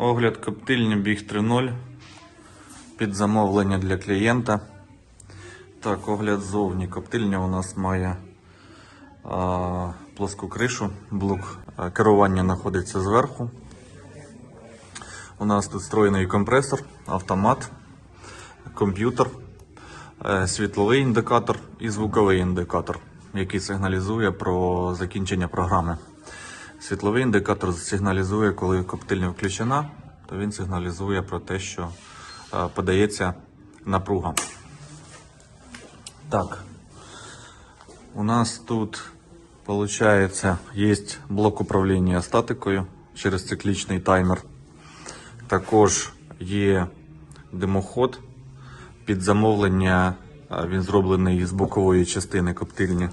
Огляд коптильні Біг 3.0 під замовлення для клієнта. Так, огляд ззовні. Коптильня у нас має а, плоску кришу, блок керування знаходиться зверху. У нас тут встроєний компресор, автомат, комп'ютер, е, світловий індикатор і звуковий індикатор, який сигналізує про закінчення програми. Світловий індикатор сигналізує, коли коптильня включена, то він сигналізує про те, що е, подається напруга. Так. У нас тут, виходить, є блок управління статикою через циклічний таймер. Також є димоход. Під замовлення він зроблений з бокової частини коптильні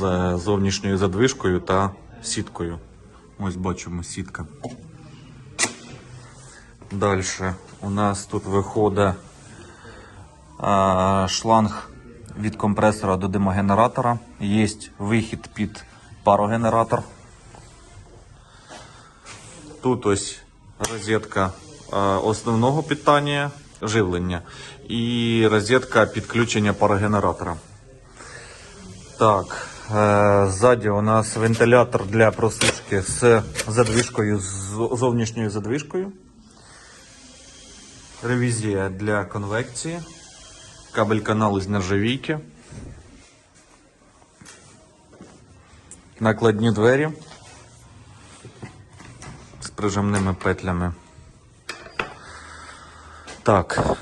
з зовнішньою задвижкою та сіткою. Ось бачимо сітка. Далі у нас тут виходить шланг від компресора до димогенератора. Є вихід під парогенератор. Тут ось розетка основного питання, живлення і розетка підключення парогенератора. Так, ззаді у нас вентилятор для просушки з задвижкою, з зовнішньою задвижкою. Ревізія для конвекції. Кабель каналу з нержавійки. Накладні двері з прижимними петлями. Так.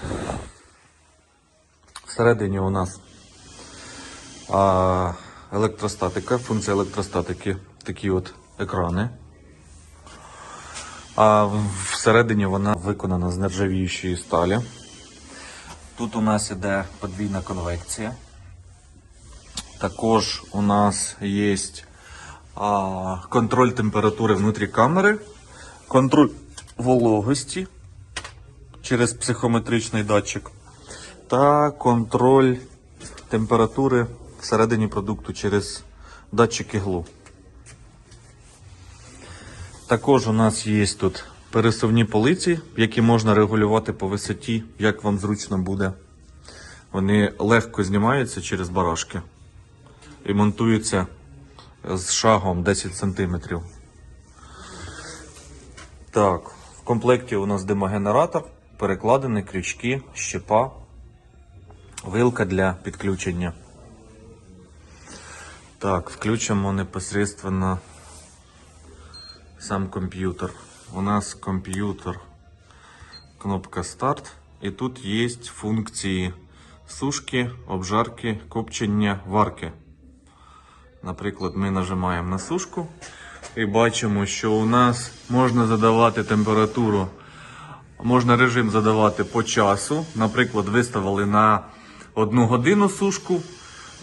Всередині у нас а, електростатика, функція електростатики, такі от екрани. А всередині вона виконана з нержавіючої сталі. Тут у нас іде подвійна конвекція. Також у нас є а, контроль температури внутрі камери, контроль вологості через психометричний датчик та контроль температури всередині продукту через датчик іглу. Також у нас є тут пересувні полиці, які можна регулювати по висоті, як вам зручно буде. Вони легко знімаються через барашки і монтуються з шагом 10 см. Так, в комплекті у нас димогенератор, перекладини, крючки, щепа, вилка для підключення. Так, включимо непосредственно сам комп'ютер. У нас комп'ютер, кнопка старт, і тут є функції сушки, обжарки, копчення, варки. Наприклад, ми нажимаємо на сушку і бачимо, що у нас можна задавати температуру, можна режим задавати по часу. Наприклад, виставили на одну годину сушку,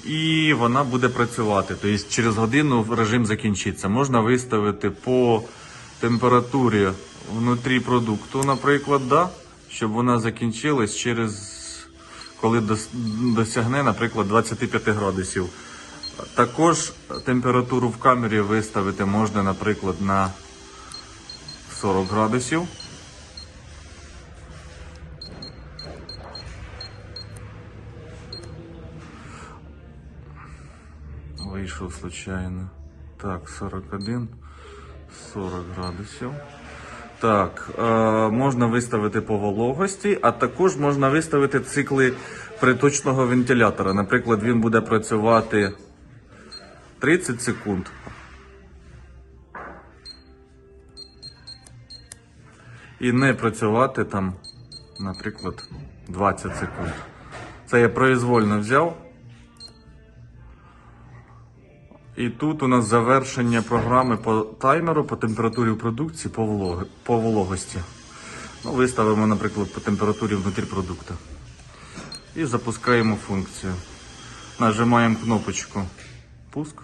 і вона буде працювати. Тобто через годину режим закінчиться. Можна виставити по температурі внутрі продукту, наприклад, да, щоб вона закінчилась через коли досягне, наприклад, 25 градусів. Також температуру в камері виставити можна, наприклад, на 40 градусів. Вийшов случайно. Так, 41, 40 градусів. Так, е, можна виставити по вологості, а також можна виставити цикли приточного вентилятора. Наприклад, він буде працювати 30 секунд. І не працювати там, наприклад, 20 секунд. Це я произвольно взяв. І тут у нас завершення програми по таймеру, по температурі в продукції, по, волог... по вологості. Ну, виставимо, наприклад, по температурі внутрі продукту. І запускаємо функцію. Нажимаємо кнопочку пуск.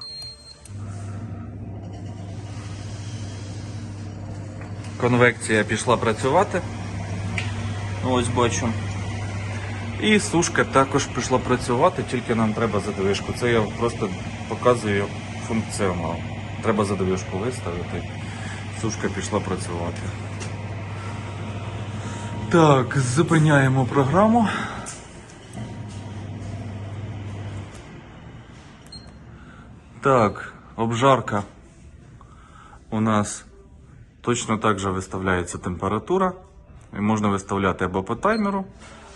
Конвекція пішла працювати. Ну, Ось бачу. І сушка також пішла працювати, тільки нам треба задвижку. Це я просто показую функціонал. Треба задвижку виставити. Сушка пішла працювати. Так, зупиняємо програму. Так, обжарка. У нас точно так же виставляється температура. Можна виставляти або по таймеру,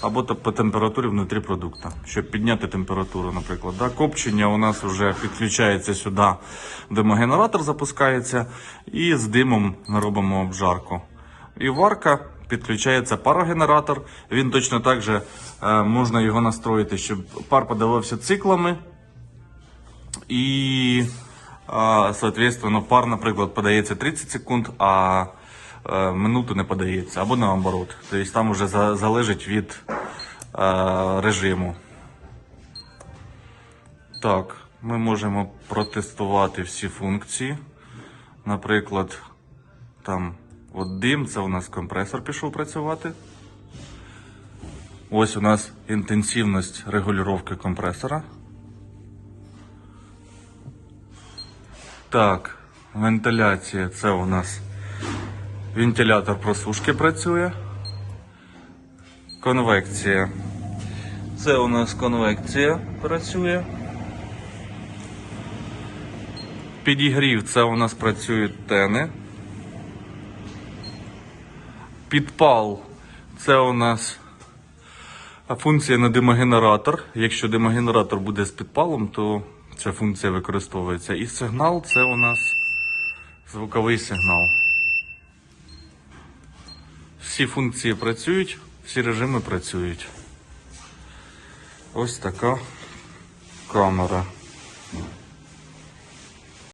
або по температурі внутрі продукту, щоб підняти температуру, наприклад. Да? Копчення у нас вже підключається сюди, димогенератор запускається, і з димом ми робимо обжарку. І варка підключається парогенератор. Він точно так же е, можна його настроїти, щоб пар подавався циклами. І, а, соответственно, пар, наприклад, подається 30 секунд, а е, минуту не подається, або наоборот. Тобто там вже за- залежить від е, режиму. Так, ми можемо протестувати всі функції. Наприклад, там от дим, це у нас компресор пішов працювати. Ось у нас інтенсивність регулювання компресора. Так, вентиляція це у нас вентилятор просушки працює. Конвекція. Це у нас конвекція працює. Підігрів це у нас працюють тени. Підпал це у нас функція на димогенератор. Якщо димогенератор буде з підпалом, то ця функція використовується. І сигнал це у нас звуковий сигнал. Всі функції працюють, всі режими працюють. Ось така камера.